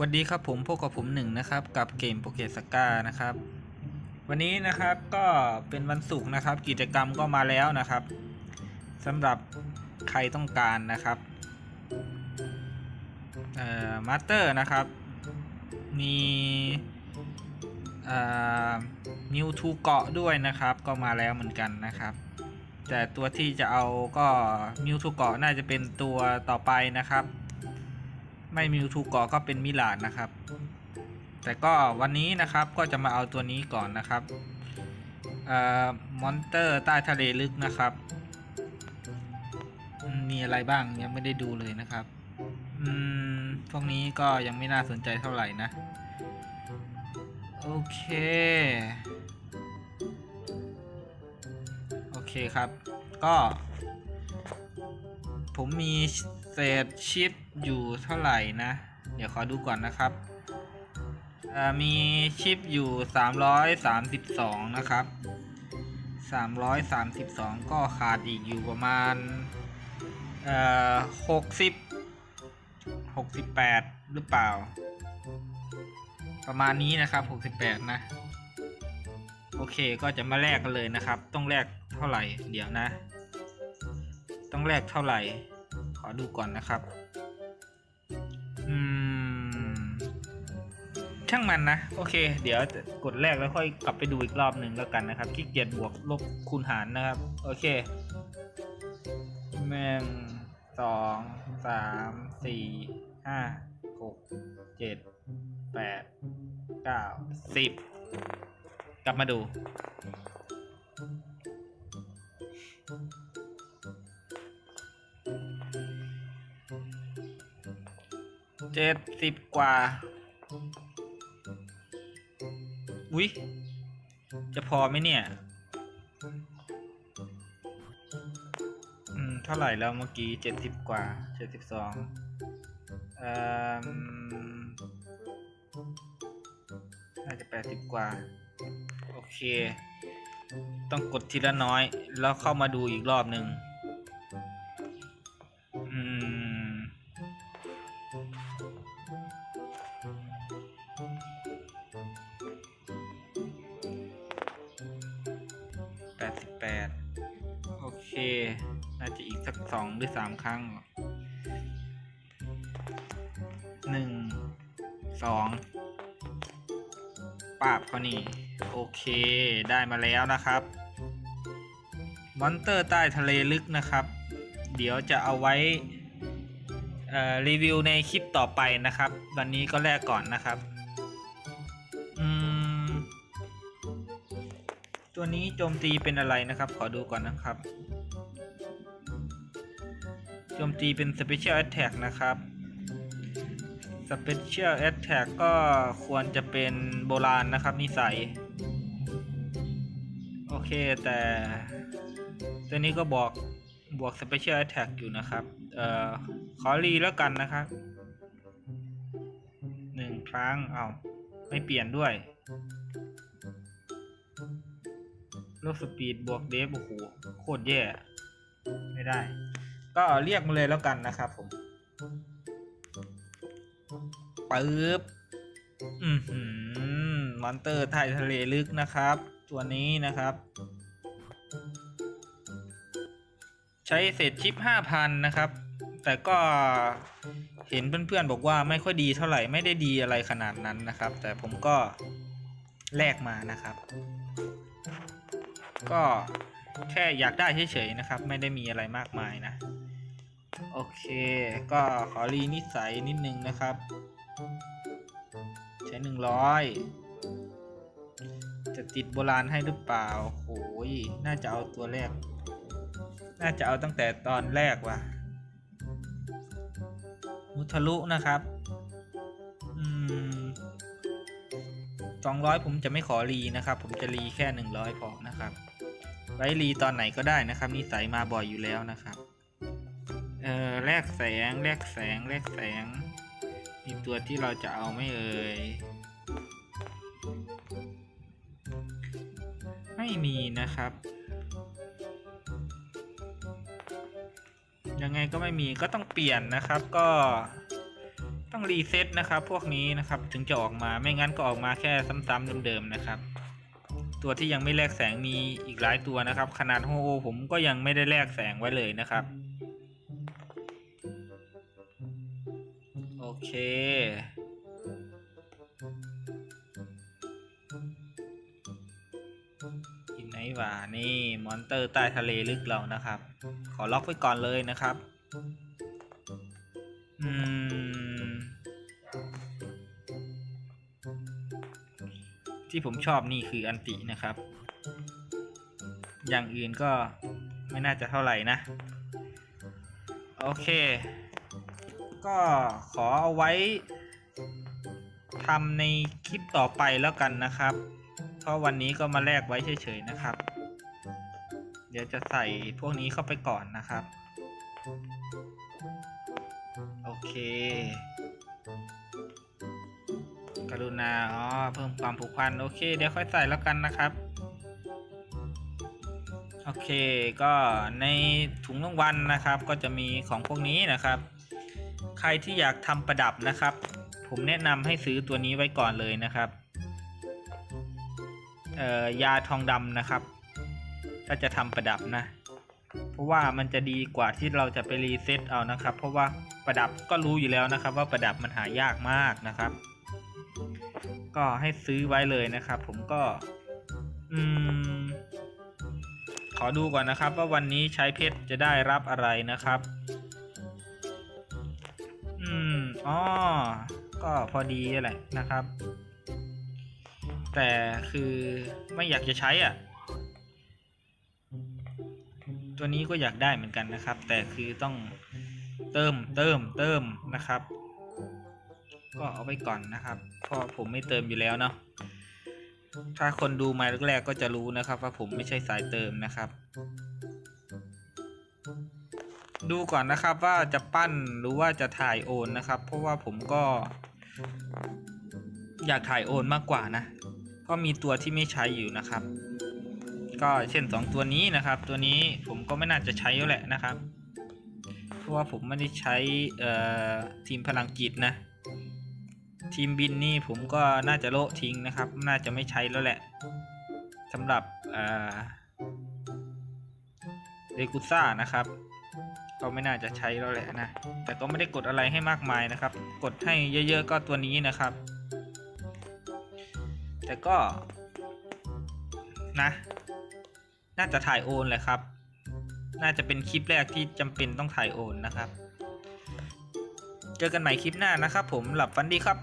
สวัสดีครับผมพวกกับผมหนึ่งนะครับ กับเกมโปเกสก้านะครับ วันนี้นะครับก็เป็นวันศุกร์นะครับ กิจกรรมก็มาแล้วนะครับสำหรับใครต้องการนะครับเอ่อมาสเตอร์นะครับ มีเอ่อมิวทูเกาะด้วยนะครับ ก็มาแล้วเหมือนกันนะครับ แต่ตัวที่จะเอาก็มิวทูเกาะน่าจะเป็นตัวต่อไปนะครับ ไม่มิวทูเกาะก็เป็นมิลานนะครับ แต่ก็วันนี้นะครับก็จะมาเอาตัวนี้ก่อนนะครับเอ่อมอนเตอร์ใต้ทะเลลึกนะครับมมีอะไรบ้างยังไม่ได้ดูเลยนะครับอืมพวกนี้ก็ยังไม่น่าสนใจเท่าไหร่นะ โอเค โอเคครับ ก็ ผมมีเศษชิป อยู่เท่าไหร่นะ เดี๋ยวขอดูก่อนนะครับ มีชิปอยู่ 332 นะครับ 332 ก็ขาดอีกอยู่ประมาณเอ่อ60 68หรือเปล่า ประมาณนี้นะครับ68นะ โอเคก็จะมาแลกกันเลยนะครับ ต้องแลกเท่าไหร่ เดี๋ยวนะ ต้องแลกเท่าไหร่ ขอดูก่อนนะครับ ช่างมันนะ โอเค เดี๋ยวกดแรกแล้วค่อยกลับไปดูอีกรอบหนึ่งแล้วกันนะครับขี้เกียจบวกลบคูณหารนะครับ โอเคหนึ่งสองสามสี่ห้าหกเจ็ดแปดเก้าสิบกลับมาดู เจ็ดสิบกว่า อุ๊ย จะพอไหมเนี่ย อืม เท่าไหร่แล้วเมื่อกี้เจ็ดสิบกว่าเจ็ดสิบสองอ่อน่าจะแปดสิบกว่า โอเค ต้องกดทีละน้อย แล้วเข้ามาดูอีกรอบหนึ่ง แปดโอเค น่าจะอีกสักสองหรือสามครั้งหนึ่งสองปาบเขานี่ โอเคได้มาแล้วนะครับ มอนเตอร์ใต้ทะเลลึกนะครับ เดี๋ยวจะเอาไว้รีวิวในคลิปต่อไปนะครับ วันนี้ก็แลกก่อนนะครับ ตัวนี้โจมตีเป็นอะไรนะครับ ขอดูก่อนนะครับ โจมตีเป็น Special Attack นะครับ Special Attack ก็ควรจะเป็นโบราณนะครับนิสัย โอเคแต่ตัวนี้ก็บอกบวก Special Attack อยู่นะครับ เอ่อ ขอรีแล้วกันนะครับหนึ่งครั้ง เอา้าไม่เปลี่ยนด้วย ลกสปีดบวกเดฟโอ้โหโคตรแย่ ไม่ได้ ก็เรียกมาเลยแล้วกันนะครับผมปึ๊บอือหือมอนเตอร์ไทยทะเลลึกนะครับ ตัวนี้นะครับ ใช้เศษชิป5,000นะครับ แต่ก็เห็นเพื่อนๆบอกว่าไม่ค่อยดีเท่าไหร่ไม่ได้ดีอะไรขนาดนั้นนะครับ แต่ผมก็แลกมานะครับ ก็แค่อยากได้เฉยๆนะครับ ไม่ได้มีอะไรมากมายนะ โอเค ก็ขอรีนิสัยนิดนึงนะครับ ใช้หนึ่งร้อยจะติดโบราณให้หรือเปล่าโหยน่าจะเอาตัวแรก น่าจะเอาตั้งแต่ตอนแรกว่ะ มุทะลุนะครับอืมสองร้อยผมจะไม่ขอรีนะครับ ผมจะรีแค่หนึ่งร้อยพอนะครับ ไว้รีตอนไหนก็ได้นะครับนิสัยมาบ่อยอยู่แล้วนะครับ เอ่อแลกแสงแลกแสงแลกแสง มีตัวที่เราจะเอาไม่เอ่ย ไม่มีนะครับ ยังไงก็ไม่มีก็ต้องเปลี่ยนนะครับก็ต้องรีเซ็ตนะครับ พวกนี้นะครับถึงจะออกมาไม่งั้นก็ออกมาแค่ซ้ำๆเดิมๆนะครับ ตัวที่ยังไม่แลกแสงมีอีกหลายตัวนะครับ ขนาดโฮโอผมก็ยังไม่ได้แลกแสงไว้เลยนะครับ โอเค กินไหนว่านี่มอนเตอร์ใต้ทะเลลึกเรานะครับ ขอล็อกไว้ก่อนเลยนะครับ อืม ที่ผมชอบนี่คืออันตินะครับ อย่างอื่นก็ไม่น่าจะเท่าไหร่นะ โอเค ก็ขอเอาไว้ทำในคลิปต่อไปแล้วกันนะครับ เพราะวันนี้ก็มาแลกไว้เฉยๆนะครับ เดี๋ยวจะใส่พวกนี้เข้าไปก่อนนะครับ โอเค กรุณา อ๋อ เพิ่มความผูกพัน โอเค เดี๋ยวค่อยใส่แล้วกันนะครับ โอเค ก็ในถุงรางวัลนะครับ ก็จะมีของพวกนี้นะครับ ใครที่อยากทำประดับนะครับ ผมแนะนำให้ซื้อตัวนี้ไว้ก่อนเลยนะครับเอ่อยาทองดำนะครับ ถ้าจะทำประดับนะ เพราะว่ามันจะดีกว่าที่เราจะไปรีเซ็ตเอานะครับ เพราะว่าประดับก็รู้อยู่แล้วนะครับ ว่าประดับมันหายากมากนะครับ ก็ให้ซื้อไว้เลยนะครับ ผมก็อืมขอดูก่อนนะครับ ว่าวันนี้ใช้เพชรจะได้รับอะไรนะครับ อืมอ๋อก็พอดีแหละนะครับ แต่คือไม่อยากจะใช้อะ ตัวนี้ก็อยากได้เหมือนกันนะครับ แต่คือต้องเติมเติมเติมนะครับ ก็เอาไว้ก่อนนะครับ เพราะผมไม่เติมอยู่แล้วเนาะถ้าคนดูมาแรกๆก็จะรู้นะครับว่าผมไม่ใช่สายเติมนะครับ ดูก่อนนะครับว่าจะปั้นหรือว่าจะถ่ายโอนนะครับ เพราะว่าผมก็ อยากถ่ายโอนมากกว่านะก็มีตัวที่ไม่ใช้อยู่นะครับ ก็เช่น 2 ตัวนี้นะครับ ตัวนี้ผมก็ไม่น่าจะใช้แล้วแหละนะครับ เพราะว่าผมไม่ได้ใช้ทีมพลังจิตนะ ทีมบินนี่ผมก็น่าจะโละทิ้งนะครับ น่าจะไม่ใช้แล้วแหละสำหรับเรกุซ่านะครับ ก็ไม่น่าจะใช้แล้วแหละนะ แต่ก็ไม่ได้กดอะไรให้มากมายนะครับ กดให้เยอะๆก็ตัวนี้นะครับ แต่ก็นะ น่าจะถ่ายโอนแหละครับ น่าจะเป็นคลิปแรกที่จำเป็นต้องถ่ายโอนนะครับ เจอกันใหม่คลิปหน้านะครับผมหลับฝันดีครับ